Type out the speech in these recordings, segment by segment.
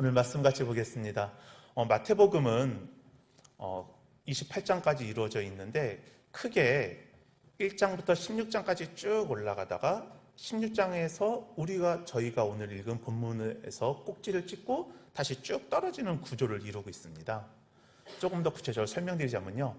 오늘 말씀 같이 보겠습니다. 어, 마태복음은 어, 28장까지 이루어져 있는데 크게 1장부터 16장까지 쭉 올라가다가 16장에서 우리가 저희가 오늘 읽은 본문에서 꼭지를 찍고 다시 쭉 떨어지는 구조를 이루고 있습니다. 조금 더 구체적으로 설명드리자면요.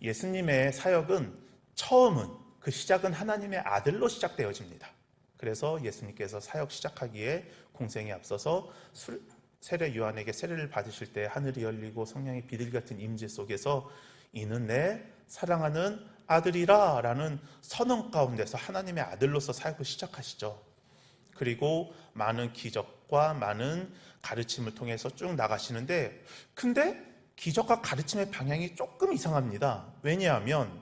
예수님의 사역은 처음은 그 시작은 하나님의 아들로 시작되어집니다. 그래서 예수님께서 사역 시작하기에 공생에 앞서서 술- 세례 요한에게 세례를 받으실 때 하늘이 열리고 성령의 비둘기 같은 임재 속에서 이는 내 사랑하는 아들이라라는 선언 가운데서 하나님의 아들로서 사역을 시작하시죠. 그리고 많은 기적과 많은 가르침을 통해서 쭉 나가시는데 근데 기적과 가르침의 방향이 조금 이상합니다. 왜냐하면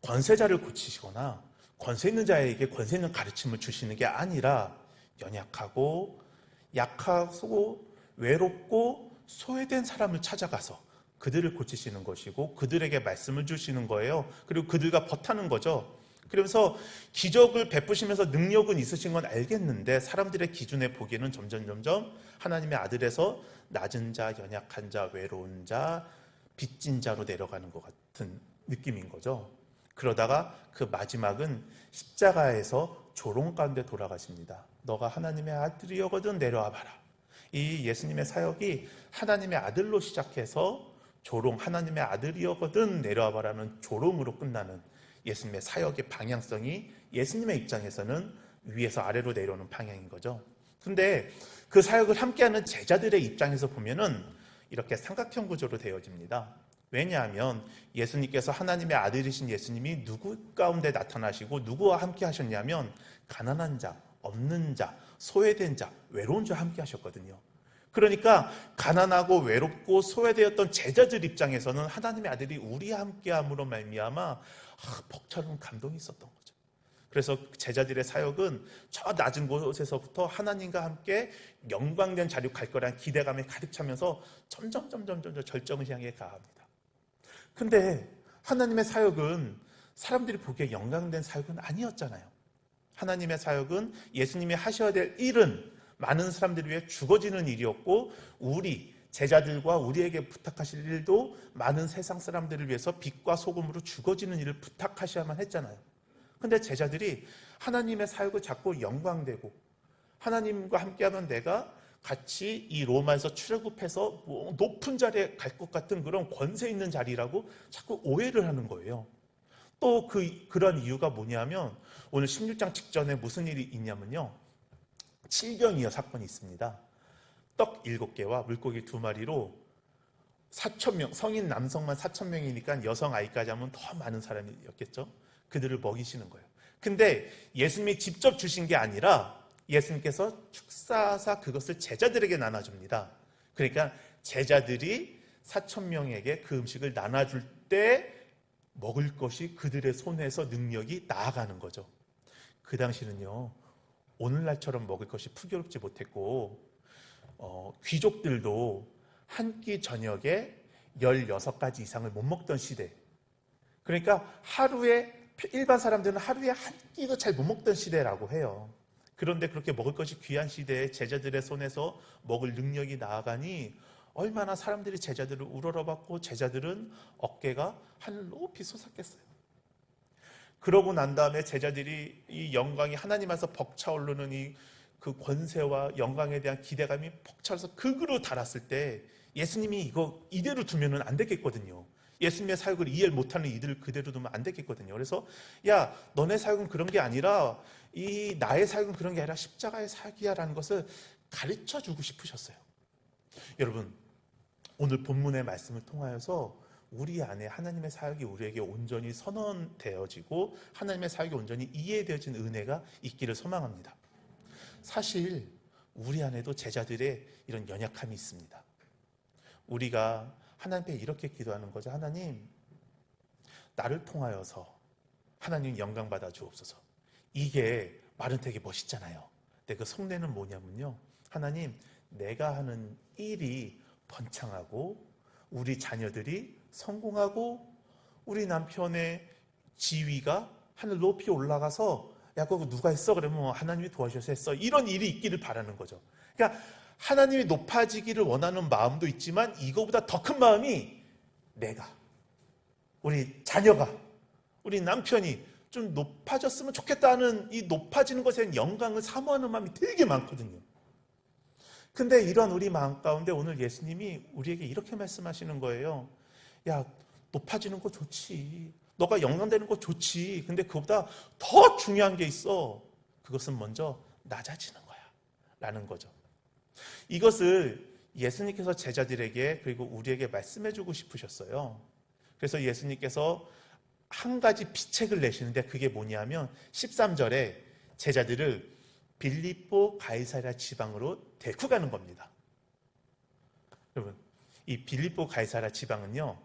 권세자를 고치시거나 권세 있는 자에게 권세 있는 가르침을 주시는 게 아니라 연약하고 약하고 외롭고 소외된 사람을 찾아가서 그들을 고치시는 것이고 그들에게 말씀을 주시는 거예요. 그리고 그들과 버타는 거죠. 그러면서 기적을 베푸시면서 능력은 있으신 건 알겠는데 사람들의 기준에 보기에는 점점 점점 하나님의 아들에서 낮은 자, 연약한 자, 외로운 자, 빚진 자로 내려가는 것 같은 느낌인 거죠. 그러다가 그 마지막은 십자가에서 조롱 가운데 돌아가십니다. 너가 하나님의 아들이여거든 내려와 봐라. 이 예수님의 사역이 하나님의 아들로 시작해서 조롱 하나님의 아들이여거든 내려와 봐라는 조롱으로 끝나는 예수님의 사역의 방향성이 예수님의 입장에서는 위에서 아래로 내려오는 방향인 거죠. 근데 그 사역을 함께하는 제자들의 입장에서 보면은 이렇게 삼각형 구조로 되어집니다. 왜냐하면 예수님께서 하나님의 아들이신 예수님이 누구 가운데 나타나시고 누구와 함께 하셨냐면 가난한 자, 없는 자, 소외된 자, 외로운 자와 함께 하셨거든요. 그러니까 가난하고 외롭고 소외되었던 제자들 입장에서는 하나님의 아들이 우리와 함께함으로 말미암아 아, 벅차는 감동이 있었던 거죠. 그래서 제자들의 사역은 저 낮은 곳에서부터 하나님과 함께 영광된 자리로 갈 거란 기대감에 가득 차면서 점점 점점 점점 절정을 향해 가합니다. 근데 하나님의 사역은 사람들이 보기에 영광된 사역은 아니었잖아요. 하나님의 사역은 예수님이 하셔야 될 일은 많은 사람들을 위해 죽어지는 일이었고 우리 제자들과 우리에게 부탁하실 일도 많은 세상 사람들을 위해서 빛과 소금으로 죽어지는 일을 부탁하셔야만 했잖아요. 근데 제자들이 하나님의 사역을 자꾸 영광되고 하나님과 함께하면 내가 같이 이 로마에서 출애굽해서 뭐 높은 자리에 갈 것 같은 그런 권세 있는 자리라고 자꾸 오해를 하는 거예요. 또 그 그런 이유가 뭐냐면 오늘 16장 직전에 무슨 일이 있냐면요. 칠경이어 사건이 있습니다. 떡 일곱 개와 물고기 두 마리로 4천 명 성인 남성만 4천 명이니까 여성 아이까지 하면 더 많은 사람이었겠죠. 그들을 먹이시는 거예요. 근데 예수님이 직접 주신 게 아니라 예수님께서 축사하사 그것을 제자들에게 나눠줍니다. 그러니까 제자들이 4천 명에게 그 음식을 나눠줄 때 먹을 것이 그들의 손에서 능력이 나아가는 거죠. 그 당시는요, 오늘날처럼 먹을 것이 풍요롭지 못했고, 어, 귀족들도 한 끼 저녁에 16가지 이상을 못 먹던 시대. 그러니까 하루에, 일반 사람들은 하루에 한 끼도 잘 못 먹던 시대라고 해요. 그런데 그렇게 먹을 것이 귀한 시대에 제자들의 손에서 먹을 능력이 나아가니 얼마나 사람들이 제자들을 우러러봤고 제자들은 어깨가 하늘 높이 솟았겠어요. 그러고 난 다음에 제자들이 이 영광이 하나님 안에서 벅차오르는 이 그 권세와 영광에 대한 기대감이 벅차서 극으로 달았을 때 예수님이 이거 이대로 두면은 안 되겠거든요. 예수님의 사역을 이해 못하는 이들을 그대로 두면 안 되겠거든요. 그래서 야 너네 사역은 그런 게 아니라 이 나의 사역은 그런 게 아니라 십자가의 사역이야라는 것을 가르쳐 주고 싶으셨어요. 여러분 오늘 본문의 말씀을 통하여서 우리 안에 하나님의 사역이 우리에게 온전히 선언되어지고 하나님의 사역이 온전히 이해되어진 은혜가 있기를 소망합니다. 사실 우리 안에도 제자들의 이런 연약함이 있습니다. 우리가 하나님께 이렇게 기도하는 거죠. 하나님, 나를 통하여서 하나님 영광 받아 주옵소서. 이게 말은 되게 멋있잖아요. 근데 그 속내는 뭐냐면요. 하나님, 내가 하는 일이 번창하고 우리 자녀들이 성공하고 우리 남편의 지위가 하늘 높이 올라가서 야, 그거 누가 했어? 그러면 뭐 하나님이 도와주셔서 했어. 이런 일이 있기를 바라는 거죠. 그러니까 하나님이 높아지기를 원하는 마음도 있지만 이거보다 더 큰 마음이 내가, 우리 자녀가, 우리 남편이 좀 높아졌으면 좋겠다는 이 높아지는 것에 대한 영광을 사모하는 마음이 되게 많거든요. 근데 이런 우리 마음 가운데 오늘 예수님이 우리에게 이렇게 말씀하시는 거예요. 야, 높아지는 거 좋지. 너가 영광되는 거 좋지. 근데 그보다 더 중요한 게 있어. 그것은 먼저 낮아지는 거야. 라는 거죠. 이것을 예수님께서 제자들에게 그리고 우리에게 말씀해 주고 싶으셨어요. 그래서 예수님께서 한 가지 비책을 내시는데 그게 뭐냐면 13절에 제자들을 빌립보 가이사랴 지방으로 데리고 가는 겁니다. 여러분, 이 빌립보 가이사랴 지방은요.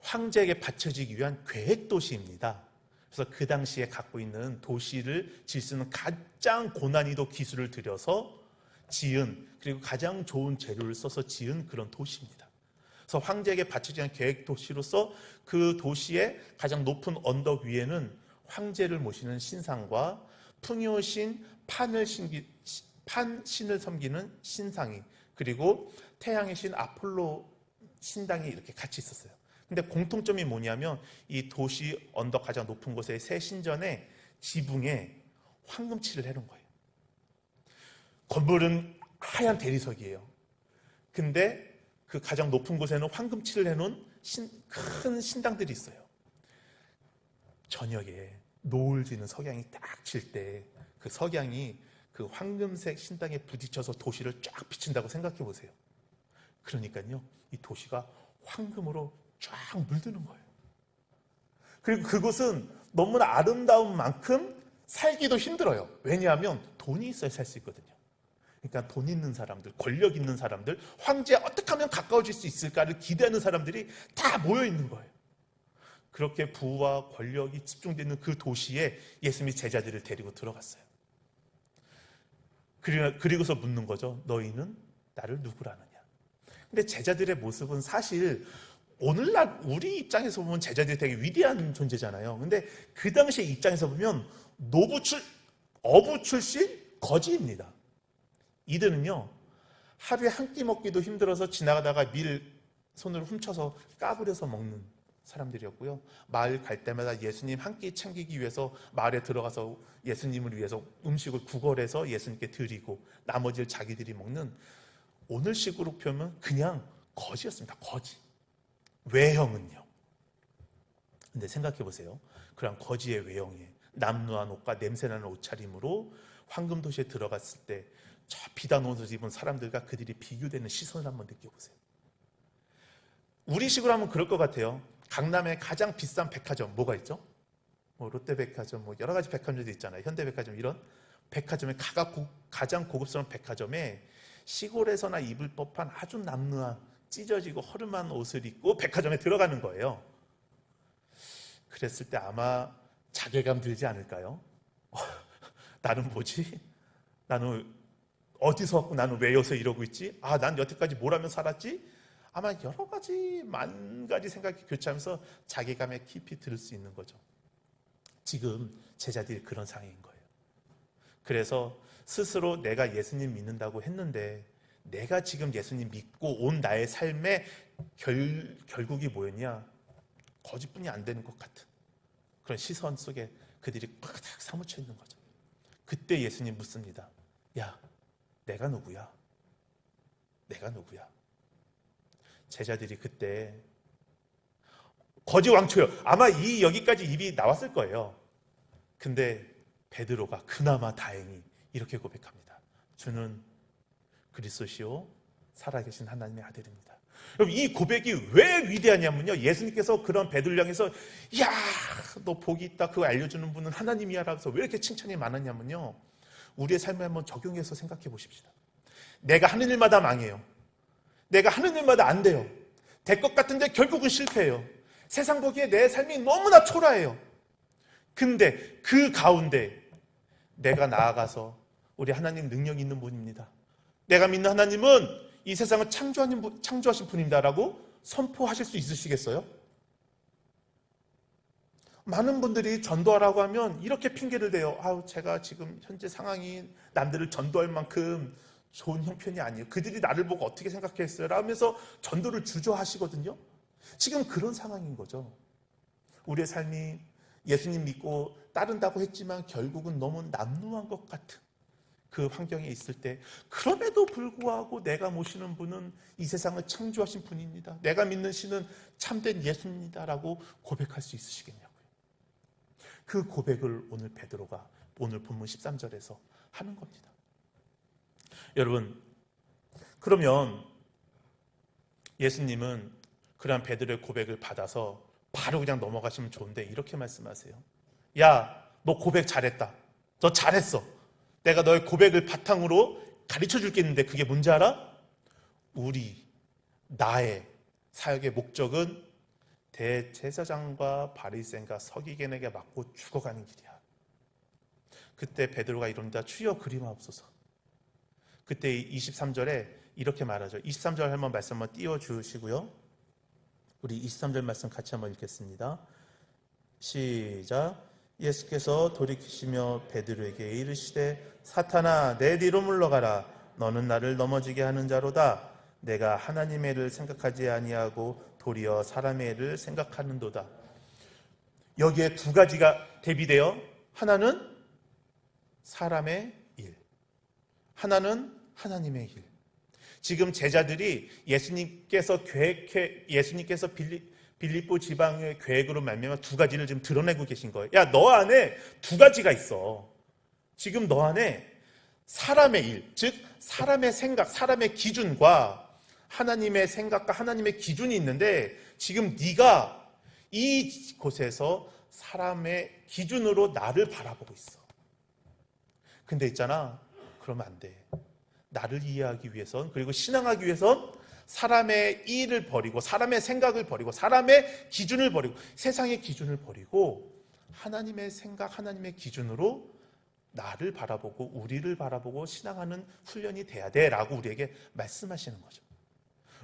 황제에게 바쳐지기 위한 계획 도시입니다. 그래서 그 당시에 갖고 있는 도시를 질수 있는 가장 고난이도 기술을 들여서 지은 그리고 가장 좋은 재료를 써서 지은 그런 도시입니다. 그래서 황제에게 바쳐지기 위한 계획 도시로서 그 도시의 가장 높은 언덕 위에는 황제를 모시는 신상과 풍요신 판을 신기, 판 신을 섬기는 신상이 그리고 태양의 신 아폴로 신당이 이렇게 같이 있었어요. 근데 공통점이 뭐냐면 이 도시 언덕 가장 높은 곳의 새 신전의 지붕에 황금칠을 해놓은 거예요. 건물은 하얀 대리석이에요. 근데 그 가장 높은 곳에는 황금칠을 해놓은 신, 큰 신당들이 있어요. 저녁에 노을 지는 석양이 딱칠때그 석양이 그 황금색 신당에 부딪혀서 도시를 쫙 비친다고 생각해 보세요. 그러니까요, 이 도시가 황금으로 쫙 물드는 거예요. 그리고 그곳은 너무나 아름다운 만큼 살기도 힘들어요. 왜냐하면 돈이 있어야 살 수 있거든요. 그러니까 돈 있는 사람들, 권력 있는 사람들, 황제에 어떻게 하면 가까워질 수 있을까를 기대하는 사람들이 다 모여 있는 거예요. 그렇게 부와 권력이 집중되어 있는 그 도시에 예수님이 제자들을 데리고 들어갔어요. 그리- 그리고서 묻는 거죠. 너희는 나를 누구라느냐? 근데 제자들의 모습은 사실 오늘날 우리 입장에서 보면 제자들이 되게 위대한 존재잖아요. 근데 그 당시의 입장에서 보면 노부 출 어부 출신 거지입니다. 이들은요 하루에 한 끼 먹기도 힘들어서 지나가다가 밀 손으로 훔쳐서 까부려서 먹는 사람들이었고요. 마을 갈 때마다 예수님 한 끼 챙기기 위해서 마을에 들어가서 예수님을 위해서 음식을 구걸해서 예수님께 드리고 나머지를 자기들이 먹는 오늘식으로 표현은 그냥 거지였습니다. 거지. 외형은요. 근데 생각해 보세요. 그런 거지의 외형에 남루한 옷과 냄새나는 옷차림으로 황금 도시에 들어갔을 때 저 비단 옷을 입은 사람들과 그들이 비교되는 시선을 한번 느껴보세요. 우리식으로 하면 그럴 것 같아요. 강남에 가장 비싼 백화점 뭐가 있죠? 뭐 롯데백화점, 뭐 여러 가지 백화점도 있잖아요. 현대백화점 이런 백화점에 고, 가장 고급스러운 백화점에 시골에서나 입을 법한 아주 남루한 찢어지고 허름한 옷을 입고 백화점에 들어가는 거예요. 그랬을 때 아마 자괴감 들지 않을까요? 나는 뭐지? 나는 어디서 왔고 나는 왜 여기서 이러고 있지? 아, 난 여태까지 뭘 하며 살았지? 아마 여러 가지 만 가지 생각이 교차하면서 자괴감에 깊이 들을 수 있는 거죠. 지금 제자들이 그런 상황인 거예요. 그래서 스스로 내가 예수님 믿는다고 했는데 내가 지금 예수님 믿고 온 나의 삶의 결, 결국이 뭐였냐? 거짓뿐이 안 되는 것 같은 그런 시선 속에 그들이 꽉 사무쳐 있는 거죠. 그때 예수님 묻습니다. 야, 내가 누구야? 내가 누구야? 제자들이 그때 거지 왕초요. 아마 이 여기까지 입이 나왔을 거예요. 근데 베드로가 그나마 다행히 이렇게 고백합니다. 주는 그리스도시요 살아계신 하나님의 아들입니다. 여러분 이 고백이 왜 위대하냐면요. 예수님께서 그런 향해서 야, 너 복이 있다. 그거 알려주는 분은 하나님이야라면서 왜 이렇게 칭찬이 많았냐면요. 우리의 삶에 한번 적용해서 생각해 보십시다. 내가 하는 일마다 망해요. 내가 하는 일마다 안 돼요. 될 것 같은데 결국은 실패해요. 세상 보기에 내 삶이 너무나 초라해요. 근데 그 가운데 내가 나아가서 우리 하나님 능력 있는 분입니다. 내가 믿는 하나님은 이 세상을 창조하신, 분- 창조하신 분입니다라고 선포하실 수 있으시겠어요? 많은 분들이 전도하라고 하면 이렇게 핑계를 대요. 아우, 제가 지금 현재 상황이 남들을 전도할 만큼 좋은 형편이 아니에요. 그들이 나를 보고 어떻게 생각했어요? 라면서 전도를 주저하시거든요. 지금 그런 상황인 거죠. 우리의 삶이 예수님 믿고 따른다고 했지만 결국은 너무 남루한 것 같은 그 환경에 있을 때 그럼에도 불구하고 내가 모시는 분은 이 세상을 창조하신 분입니다. 내가 믿는 신은 참된 예수입니다라고 고백할 수 있으시겠냐고요. 그 고백을 오늘 베드로가 오늘 본문 13절에서 하는 겁니다. 여러분 그러면 예수님은 그러한 베드로의 고백을 받아서 바로 그냥 넘어가시면 좋은데 이렇게 말씀하세요. 야, 너 고백 잘했다. 너 잘했어. 내가 너의 고백을 바탕으로 가르쳐 줄 게 있는데 그게 뭔지 알아? 우리 나의 사역의 목적은 대제사장과 바리새인과 서기관에게 맞고 죽어가는 길이야. 그때 베드로가 이럽니다. 주여 그림하옵소서. 그때 23절에 이렇게 말하죠. 23절 한번 말씀 한번 띄워 주시고요. 우리 23절 말씀 같이 한번 읽겠습니다. 시작. 예수께서 돌이키시며 베드로에게 이르시되 사탄아 내 뒤로 물러가라 너는 나를 넘어지게 하는 자로다 내가 하나님의 일을 생각하지 아니하고 도리어 사람의 일을 생각하는도다 여기에 두 가지가 대비되어 하나는 사람의 일 하나는 하나님의 일 지금 제자들이 예수님께서 계획해 예수님께서 빌리 빌립보 지방의 계획으로 말미암아 두 가지를 지금 드러내고 계신 거예요. 야, 너 안에 두 가지가 있어. 지금 너 안에 사람의 일, 즉 사람의 생각, 사람의 기준과 하나님의 생각과 하나님의 기준이 있는데 지금 네가 이 곳에서 사람의 기준으로 나를 바라보고 있어. 근데 있잖아. 그러면 안 돼. 나를 이해하기 위해선 그리고 신앙하기 위해선 사람의 일을 버리고 사람의 생각을 버리고 사람의 기준을 버리고 세상의 기준을 버리고 하나님의 생각, 하나님의 기준으로 나를 바라보고 우리를 바라보고 신앙하는 훈련이 돼야 돼라고 우리에게 말씀하시는 거죠.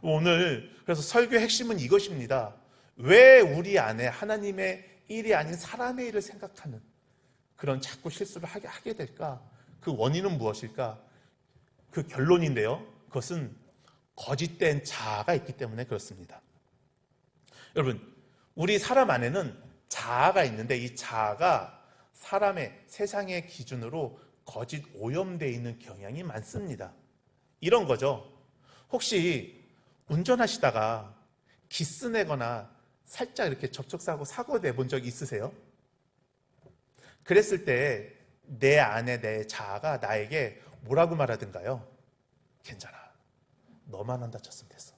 오늘 그래서 설교의 핵심은 이것입니다. 왜 우리 안에 하나님의 일이 아닌 사람의 일을 생각하는 그런 자꾸 실수를 하게, 하게 될까? 그 원인은 무엇일까? 그 결론인데요. 그것은 거짓된 자아가 있기 때문에 그렇습니다. 여러분, 우리 사람 안에는 자아가 있는데 이 자아가 사람의 세상의 기준으로 거짓 오염되어 있는 경향이 많습니다. 이런 거죠. 혹시 운전하시다가 기스 내거나 살짝 이렇게 접촉사고 사고 내본 적 있으세요? 그랬을 때 내 안에 내 자아가 나에게 뭐라고 말하든가요? 괜찮아. 너만 안 다쳤으면 됐어.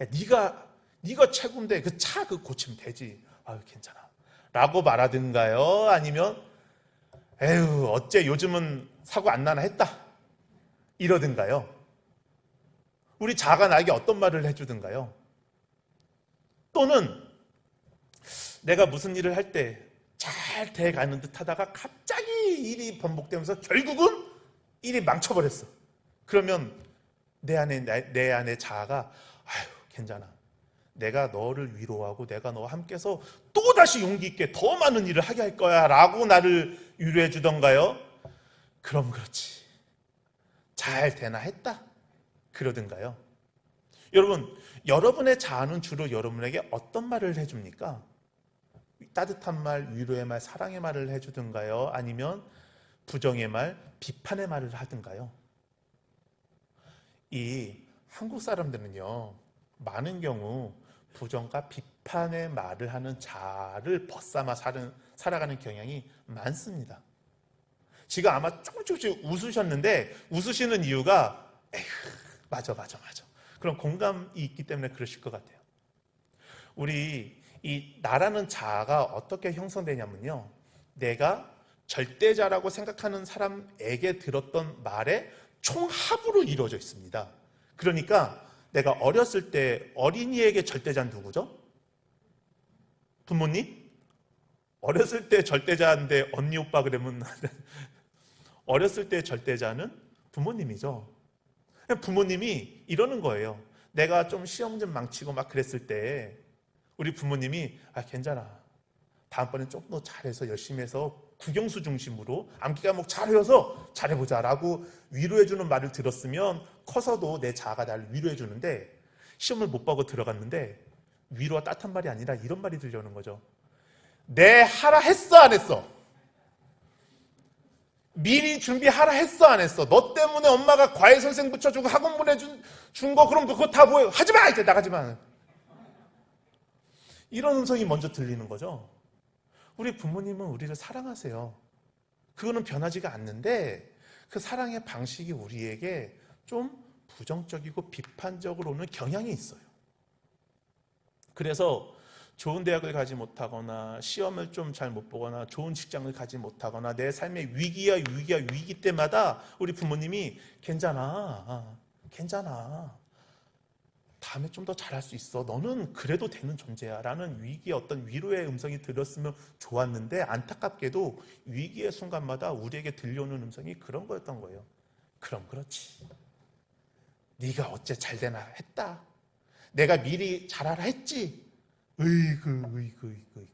야, 네가 네가 최고인데 그 차 그 고치면 되지. 아유 괜찮아. 라고 말하든가요? 아니면 에휴 어째 요즘은 사고 안 나나 했다. 이러든가요? 우리 자가 나에게 어떤 말을 해주든가요? 또는 내가 무슨 일을 할 때 잘 돼가는 듯 하다가 갑자기 일이 번복되면서 결국은 일이 망쳐버렸어. 그러면 내 안에 내, 내 안에 자아가 아유 괜찮아. 내가 너를 위로하고 내가 너와 함께서 또 다시 용기 있게 더 많은 일을 하게 할 거야라고 나를 위로해 주던가요? 그럼 그렇지. 잘 되나 했다. 그러든가요? 여러분, 여러분의 자아는 주로 여러분에게 어떤 말을 해줍니까? 따뜻한 말, 위로의 말, 사랑의 말을 해주든가요? 아니면 부정의 말, 비판의 말을 하든가요? 이 한국 사람들은요, 많은 경우 부정과 비판의 말을 하는 자를 벗삼아 사는, 살아가는 경향이 많습니다. 지금 아마 조금 조금씩 웃으셨는데 웃으시는 이유가 에휴, 맞아, 맞아, 맞아. 그런 공감이 있기 때문에 그러실 것 같아요. 우리 이 나라는 자아가 어떻게 형성되냐면요. 내가 절대자라고 생각하는 사람에게 들었던 말의 총합으로 이루어져 있습니다. 그러니까 내가 어렸을 때 어린이에게 절대자는 누구죠? 부모님? 어렸을 때 절대자인데 언니 오빠 그러면 어렸을 때 절대자는 부모님이죠. 부모님이 이러는 거예요. 내가 좀 시험 좀 망치고 막 그랬을 때 우리 부모님이 아 괜찮아. 다음번에 좀더 잘해서 열심히 해서 국영수 중심으로 암기 과목 잘 외워서 잘해보자라고 위로해주는 말을 들었으면 커서도 내 자아가 나를 위로해주는데 시험을 못 보고 들어갔는데 위로와 따뜻한 말이 아니라 이런 말이 들려오는 거죠. 내 하라 했어 안 했어? 미리 준비하라 했어 안 했어? 너 때문에 엄마가 과외 선생 붙여주고 학원 보내준 준 거 그럼 그거 다 뭐예요? 하지 마 이제 나가지 마. 이런 음성이 먼저 들리는 거죠. 우리 부모님은 우리를 사랑하세요. 그거는 변하지가 않는데 그 사랑의 방식이 우리에게 좀 부정적이고 비판적으로는 경향이 있어요. 그래서 좋은 대학을 가지 못하거나 시험을 좀 잘 못 보거나 좋은 직장을 가지 못하거나 내 삶의 위기야 위기야 위기 때마다 우리 부모님이 괜찮아 괜찮아 다음에 좀 더 잘할 수 있어. 너는 그래도 되는 존재야. 라는 위기의 어떤 위로의 음성이 들었으면 좋았는데 안타깝게도 위기의 순간마다 우리에게 들려오는 음성이 그런 거였던 거예요 그럼 그렇지. 네가 어째 잘 되나 했다. 내가 미리 잘하라 했지 으이그 으이그 으이그 으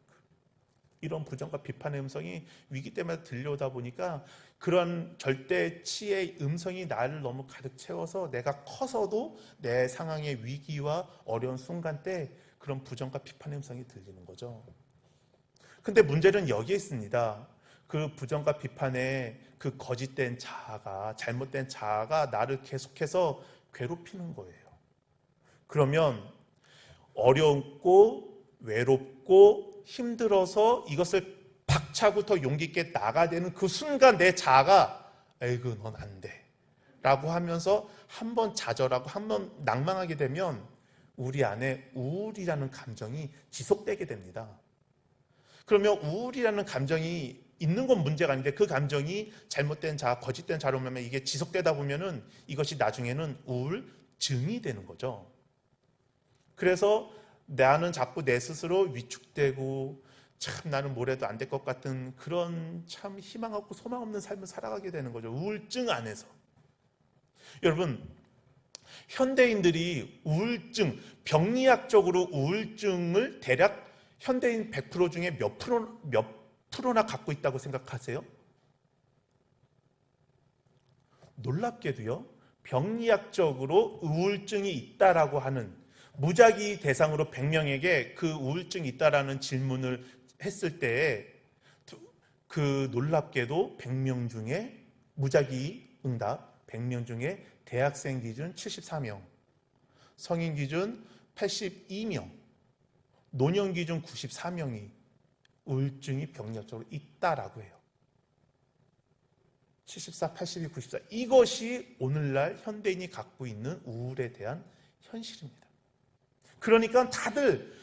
이런 부정과 비판의 음성이 위기 때문에 들려오다 보니까 그런 절대 치의 음성이 나를 너무 가득 채워서 내가 커서도 내 상황의 위기와 어려운 순간 때 그런 부정과 비판의 음성이 들리는 거죠. 근데 문제는 여기에 있습니다. 그 부정과 비판의 그 거짓된 자아가 잘못된 자아가 나를 계속해서 괴롭히는 거예요. 그러면 어렵고 외롭고 힘들어서 이것을 박차고 더 용기 있게 나가되는 그 순간 내 자아가 에이그 넌 안 돼. 라고 하면서 한 번 좌절하고 한 번 낭망하게 되면 우리 안에 우울이라는 감정이 지속되게 됩니다. 그러면 우울이라는 감정이 있는 건 문제가 아닌데 그 감정이 잘못된 자, 거짓된 자로 보면 이게 지속되다 보면은 이것이 나중에는 우울증이 되는 거죠. 그래서 나는 자꾸 내 스스로 위축되고 참 나는 뭐래도 안 될 것 같은 그런 참 희망 없고 소망 없는 삶을 살아가게 되는 거죠. 우울증 안에서. 여러분, 현대인들이 우울증, 병리학적으로 우울증을 대략 현대인 100% 중에 몇 프로, 몇 프로나 갖고 있다고 생각하세요? 놀랍게도요, 병리학적으로 우울증이 있다라고 하는 무작위 대상으로 100명에게 그 우울증이 있다라는 질문을 했을 때에 그 놀랍게도 100명 중에 무작위 응답 100명 중에 대학생 기준 74명, 성인 기준 82명, 노년 기준 94명이 우울증이 병력적으로 있다라고 해요. 74, 82, 94. 이것이 오늘날 현대인이 갖고 있는 우울에 대한 현실입니다. 그러니까 다들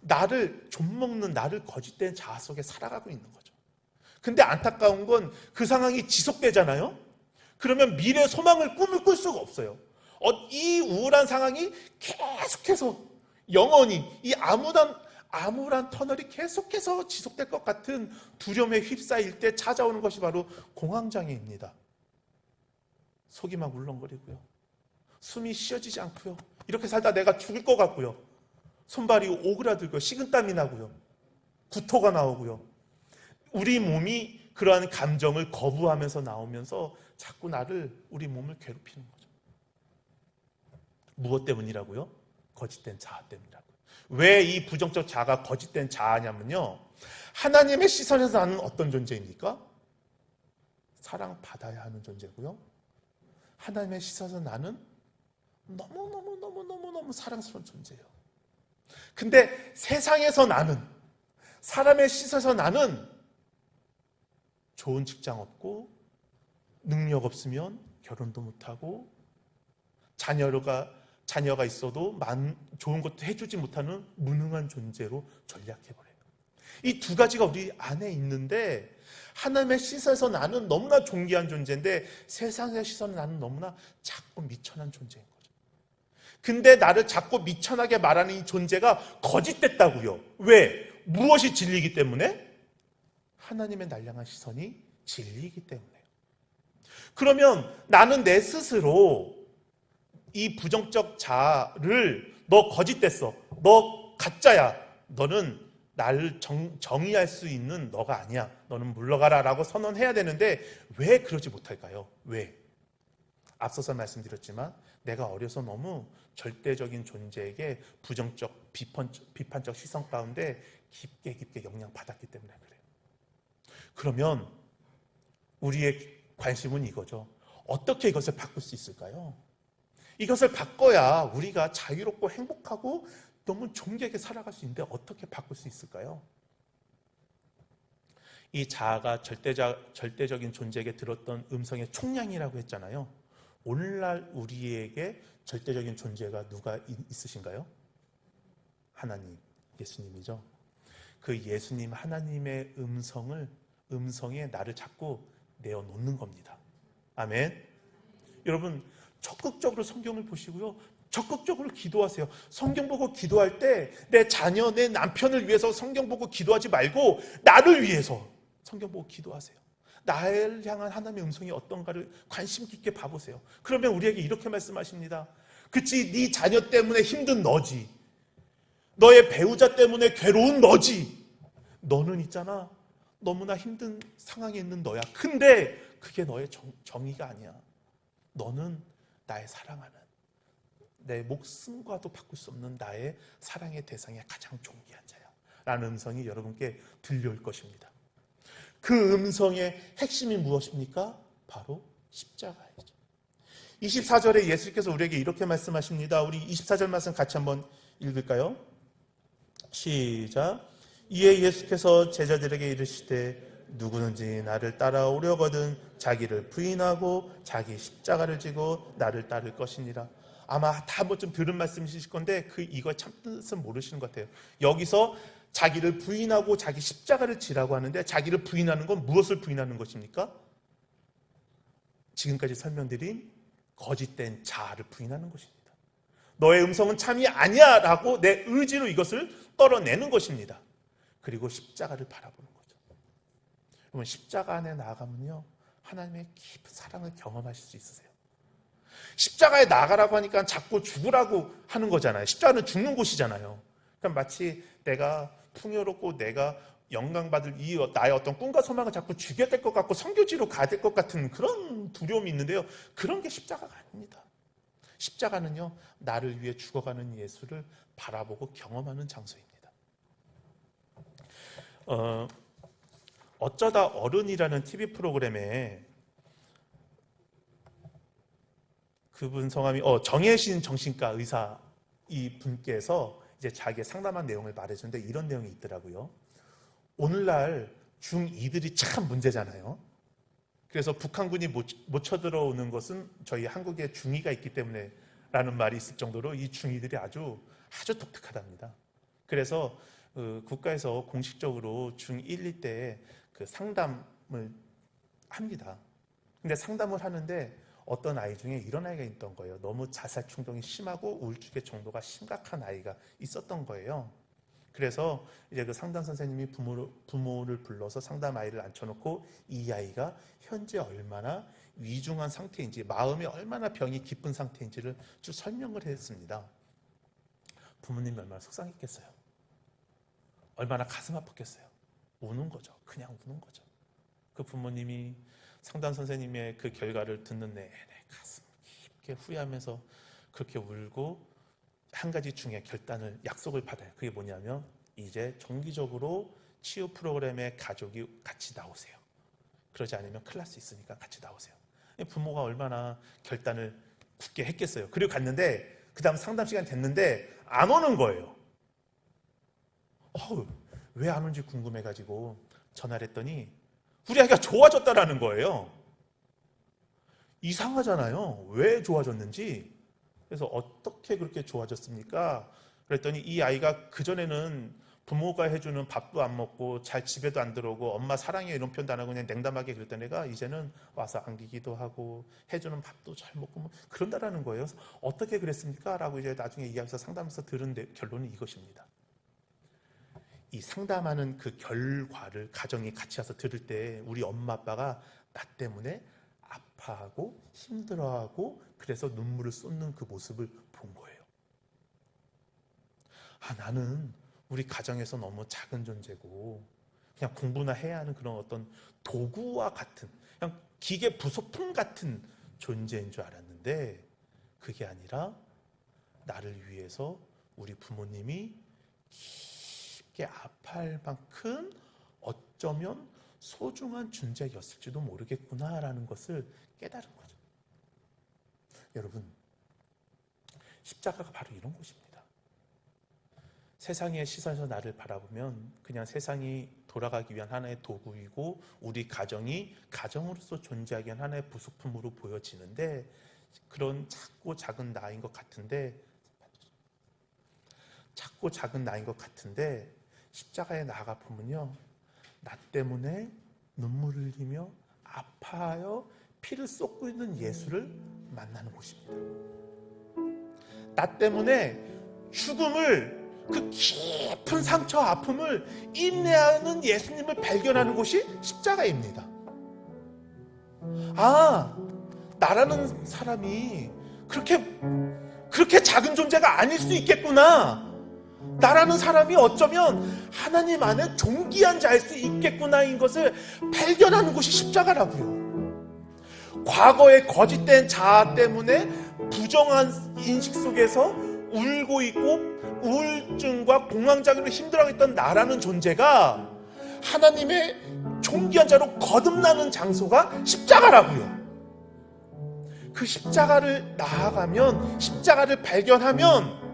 나를 좀먹는 나를 거짓된 자아 속에 살아가고 있는 거죠. 근데 안타까운 건 그 상황이 지속되잖아요. 그러면 미래 소망을 꿈을 꿀 수가 없어요. 어, 이 우울한 상황이 계속해서 영원히 이 암울한 암울한 터널이 계속해서 지속될 것 같은 두려움에 휩싸일 때 찾아오는 것이 바로 공황장애입니다. 속이 막 울렁거리고요. 숨이 쉬어지지 않고요. 이렇게 살다 내가 죽을 것 같고요. 손발이 오그라들고 식은땀이 나고요. 구토가 나오고요. 우리 몸이 그러한 감정을 거부하면서 나오면서 자꾸 나를 우리 몸을 괴롭히는 거죠. 무엇 때문이라고요? 거짓된 자아 때문이라고요. 왜 이 부정적 자아가 거짓된 자아냐면요. 하나님의 시선에서 나는 어떤 존재입니까? 사랑받아야 하는 존재고요. 하나님의 시선에서 나는 너무너무너무너무너무 사랑스러운 존재예요. 근데 세상에서 나는 사람의 시선에서 나는 좋은 직장 없고 능력 없으면 결혼도 못하고 자녀가 자녀가 있어도 만, 좋은 것도 해주지 못하는 무능한 존재로 전략해버려요. 이 두 가지가 우리 안에 있는데 하나님의 시선에서 나는 너무나 존귀한 존재인데 세상의 시선은 나는 너무나 작고 미천한 존재인 거죠. 근데 나를 작고 미천하게 말하는 이 존재가 거짓됐다고요. 왜? 무엇이 진리이기 때문에? 하나님의 날량한 시선이 진리이기 때문에요. 그러면 나는 내 스스로 이 부정적 자를 너 거짓됐어. 너 가짜야. 너는 나를 정, 정의할 수 있는 너가 아니야. 너는 물러가라 라고 선언해야 되는데 왜 그러지 못할까요? 왜? 앞서서 말씀드렸지만 내가 어려서 너무 절대적인 존재에게 부정적 비판, 비판적 시선 가운데 깊게 깊게 영향 받았기 때문에 그래요. 그러면 우리의 관심은 이거죠. 어떻게 이것을 바꿀 수 있을까요? 이것을 바꿔야 우리가 자유롭고 행복하고 너무 존귀하게 살아갈 수 있는데 어떻게 바꿀 수 있을까요? 이 자아가 절대자, 절대적인 존재에게 들었던 음성의 총량이라고 했잖아요. 오늘날 우리에게 절대적인 존재가 누가 이- 있으신가요? 하나님, 예수님이죠. 그 예수님 하나님의 음성을 음성에 나를 자꾸 내어 놓는 겁니다. 아멘. 여러분 적극적으로 성경을 보시고요. 적극적으로 기도하세요. 성경 보고 기도할 때 내 자녀, 내 남편을 위해서 성경 보고 기도하지 말고 나를 위해서 성경 보고 기도하세요. 나를 향한 하나님의 음성이 어떤가를 관심 깊게 봐보세요. 그러면 우리에게 이렇게 말씀하십니다. 그치, 네 자녀 때문에 힘든 너지. 너의 배우자 때문에 괴로운 너지. 너는 있잖아. 너무나 힘든 상황에 있는 너야. 근데 그게 너의 정, 정의가 아니야. 너는 나의 사랑하는 내 목숨과도 바꿀 수 없는 나의 사랑의 대상의 가장 존귀한 자야. 라는 음성이 여러분께 들려올 것입니다. 그 음성의 핵심이 무엇입니까? 바로 십자가이죠. 24절에 예수께서 우리에게 이렇게 말씀하십니다. 우리 24절 말씀 같이 한번 읽을까요? 시작. 이에 예수께서 제자들에게 이르시되 누구든지 나를 따라오려거든 자기를 부인하고 자기 십자가를 지고 나를 따를 것이니라. 아마 다한 번쯤 들은 말씀이실 건데 그 이거 참 뜻은 모르시는 것 같아요. 여기서 자기를 부인하고 자기 십자가를 지라고 하는데 자기를 부인하는 건 무엇을 부인하는 것입니까? 지금까지 설명드린 거짓된 자아를 부인하는 것입니다. 너의 음성은 참이 아니야 라고 내 의지로 이것을 떨어내는 것입니다. 그리고 십자가를 바라보는 거죠. 여러분 십자가 안에 나아가면요 하나님의 깊은 사랑을 경험하실 수 있으세요. 십자가에 나가라고 하니까 자꾸 죽으라고 하는 거잖아요. 십자가는 죽는 곳이잖아요. 그러니까 마치 내가 풍요롭고 내가 영광받을 이 나의 어떤 꿈과 소망을 자꾸 죽여야 될 것 같고 성교지로 가야 될 것 같은 그런 두려움이 있는데요. 그런 게 십자가가 아닙니다. 십자가는요, 나를 위해 죽어가는 예수를 바라보고 경험하는 장소입니다. 어, 어쩌다 어른이라는 TV 프로그램에 그분 성함이 어, 정혜신 정신과 의사 이 분께서 이제 자기의 상담한 내용을 말해주는데 이런 내용이 있더라고요. 오늘날 중2들이 참 문제잖아요. 그래서 북한군이 못, 못 쳐들어오는 것은 저희 한국에 중위가 있기 때문에 라는 말이 있을 정도로 이 중위들이 아주 아주 독특하답니다. 그래서 어, 국가에서 공식적으로 중1, 2때 그 상담을 합니다. 근데 상담을 하는데 어떤 아이 중에 이런 아이가 있던 거예요. 너무 자살 충동이 심하고 우울증의 정도가 심각한 아이가 있었던 거예요. 그래서 이제 그 상담 선생님이 부모를, 부모를 불러서 상담 아이를 앉혀놓고 이 아이가 현재 얼마나 위중한 상태인지 마음이 얼마나 병이 깊은 상태인지를 쭉 설명을 했습니다. 부모님이 얼마나 속상했겠어요. 얼마나 가슴 아팠겠어요. 우는 거죠. 그냥 우는 거죠. 그 부모님이 상담 선생님의 그 결과를 듣는 내내 가슴 깊게 후회하면서 그렇게 울고 한 가지 중에 결단을 약속을 받아요. 그게 뭐냐면 이제 정기적으로 치유 프로그램에 가족이 같이 나오세요. 그러지 않으면 수 있으니까 같이 나오세요. 부모가 얼마나 결단을 굳게 했겠어요. 그리고 갔는데 그 다음 상담 시간 됐는데 안 오는 거예요. 어우, 왜안 오는지 궁금해가지고 전화를 했더니 우리 아이가 좋아졌다라는 거예요. 이상하잖아요. 왜 좋아졌는지. 그래서 어떻게 그렇게 좋아졌습니까? 그랬더니 이 아이가 그전에는 부모가 해주는 밥도 안 먹고 잘 집에도 안 들어오고 엄마 사랑해 이런 표현도 안 하고 그냥 냉담하게 그랬던 애가 이제는 와서 안기기도 하고 해주는 밥도 잘 먹고 뭐 그런다라는 거예요. 어떻게 그랬습니까? 라고 이제 나중에 이야기해서 상담해서 들은 데- 결론은 이것입니다. 이 상담하는 그 결과를 가정이 같이 와서 들을 때 우리 엄마 아빠가 나 때문에 아파하고 힘들어하고 그래서 눈물을 쏟는 그 모습을 본 거예요. 아 나는 우리 가정에서 너무 작은 존재고 그냥 공부나 해야 하는 그런 어떤 도구와 같은 그냥 기계 부속품 같은 존재인 줄 알았는데 그게 아니라 나를 위해서 우리 부모님이 깊게 아파할 만큼 어쩌면 소중한 존재였을지도 모르겠구나라는 것을 깨달은 거죠. 여러분, 십자가가 바로 이런 것입니다. 세상의 시선에서 나를 바라보면 그냥 세상이 돌아가기 위한 하나의 도구이고 우리 가정이 가정으로서 존재하기 위한 하나의 부속품으로 보여지는데 그런 작고 작은 나인 것 같은데 작고 작은 나인 것 같은데 십자가에 나아가 보면요 나 때문에 눈물을 흘리며 아파하여 피를 쏟고 있는 예수를 만나는 곳입니다. 나 때문에 죽음을 그 깊은 상처 아픔을 인내하는 예수님을 발견하는 곳이 십자가입니다. 아, 나라는 사람이 그렇게 그렇게 작은 존재가 아닐 수 있겠구나. 나라는 사람이 어쩌면 하나님 안에 존귀한 자일 수 있겠구나인 것을 발견하는 곳이 십자가라고요. 과거의 거짓된 자아 때문에 부정한 인식 속에서 울고 있고 우울증과 공황장애로 힘들어했던 나라는 존재가 하나님의 존귀한 자로 거듭나는 장소가 십자가라고요. 그 십자가를 나아가면 십자가를 발견하면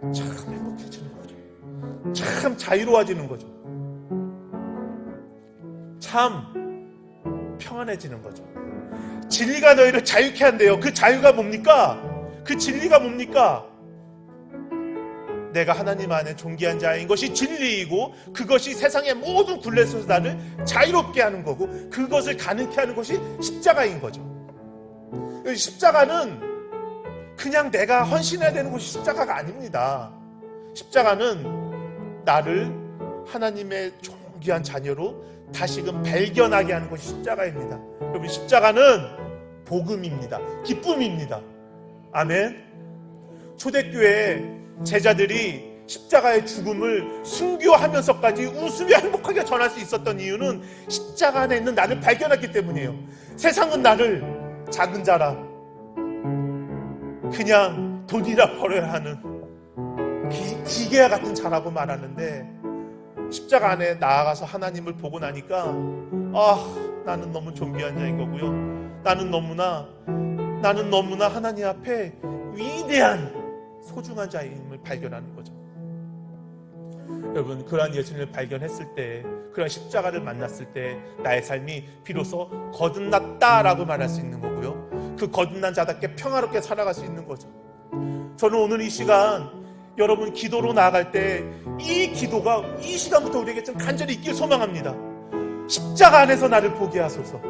참 행복해지는 거죠. 참 자유로워지는 거죠. 참 평안해지는 거죠. 진리가 너희를 자유케 한대요. 그 자유가 뭡니까? 그 진리가 뭡니까? 내가 하나님 안에 존귀한 자인 것이 진리이고 그것이 세상의 모든 굴레에서 나를 자유롭게 하는 거고 그것을 가능케 하는 것이 십자가인 거죠. 십자가는 그냥 내가 헌신해야 되는 것이 십자가가 아닙니다. 십자가는 나를 하나님의 존귀한 자녀로 다시금 발견하게 하는 것이 십자가입니다. 여러분 십자가는 복음입니다. 기쁨입니다. 아멘. 초대교회 제자들이 십자가의 죽음을 순교하면서까지 웃으며 행복하게 전할 수 있었던 이유는 십자가 안에 있는 나를 발견했기 때문이에요. 세상은 나를 작은 자라 그냥 돈이나 벌어야 하는 기, 기계와 같은 자라고 말하는데 십자가 안에 나아가서 하나님을 보고 나니까 아 나는 너무 존귀한 자인 거고요. 나는 너무나 나는 너무나 하나님 앞에 위대한 소중한 자임을 발견하는 거죠. 여러분 그러한 예수님을 발견했을 때 그런 십자가를 만났을 때 나의 삶이 비로소 거듭났다라고 말할 수 있는 거고요. 그 거듭난 자답게 평화롭게 살아갈 수 있는 거죠. 저는 오늘 이 시간 여러분 기도로 나아갈 때 이 기도가 이 시간부터 우리에게 좀 간절히 있길 소망합니다. 십자가 안에서 나를 보게 하소서.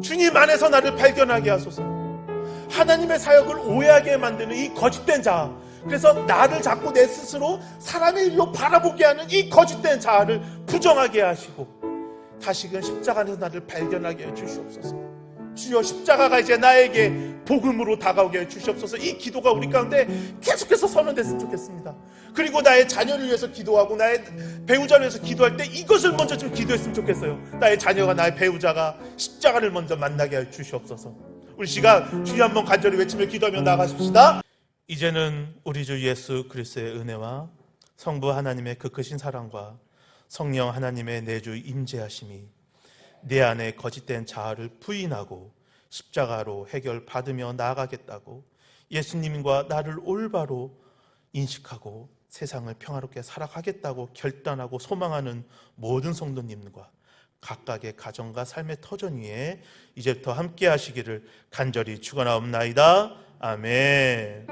주님 안에서 나를 발견하게 하소서. 하나님의 사역을 오해하게 만드는 이 거짓된 자아. 그래서 나를 자꾸 내 스스로 사람의 일로 바라보게 하는 이 거짓된 자아를 부정하게 하시고 다시금 십자가 안에서 나를 발견하게 해 주시옵소서. 주여 십자가가 이제 나에게 복음으로 다가오게 해 주시옵소서. 이 기도가 우리 가운데 계속해서 선언됐으면 좋겠습니다. 그리고 나의 자녀를 위해서 기도하고 나의 배우자를 위해서 기도할 때 이것을 먼저 좀 기도했으면 좋겠어요. 나의 자녀가 나의 배우자가 십자가를 먼저 만나게 해 주시옵소서. 우리 시간 주여 한번 간절히 외치며 기도하며 나가십시다. 이제는 우리 주 예수 그리스도의 은혜와 성부 하나님의 그 크신 사랑과 성령 하나님의 내주 임재하심이 내 안에 거짓된 자아를 부인하고 십자가로 해결받으며 나아가겠다고 예수님과 나를 올바로 인식하고 세상을 평화롭게 살아가겠다고 결단하고 소망하는 모든 성도님과 각각의 가정과 삶의 터전 위에 이제부터 함께 하시기를 간절히 축원하옵나이다. 아멘.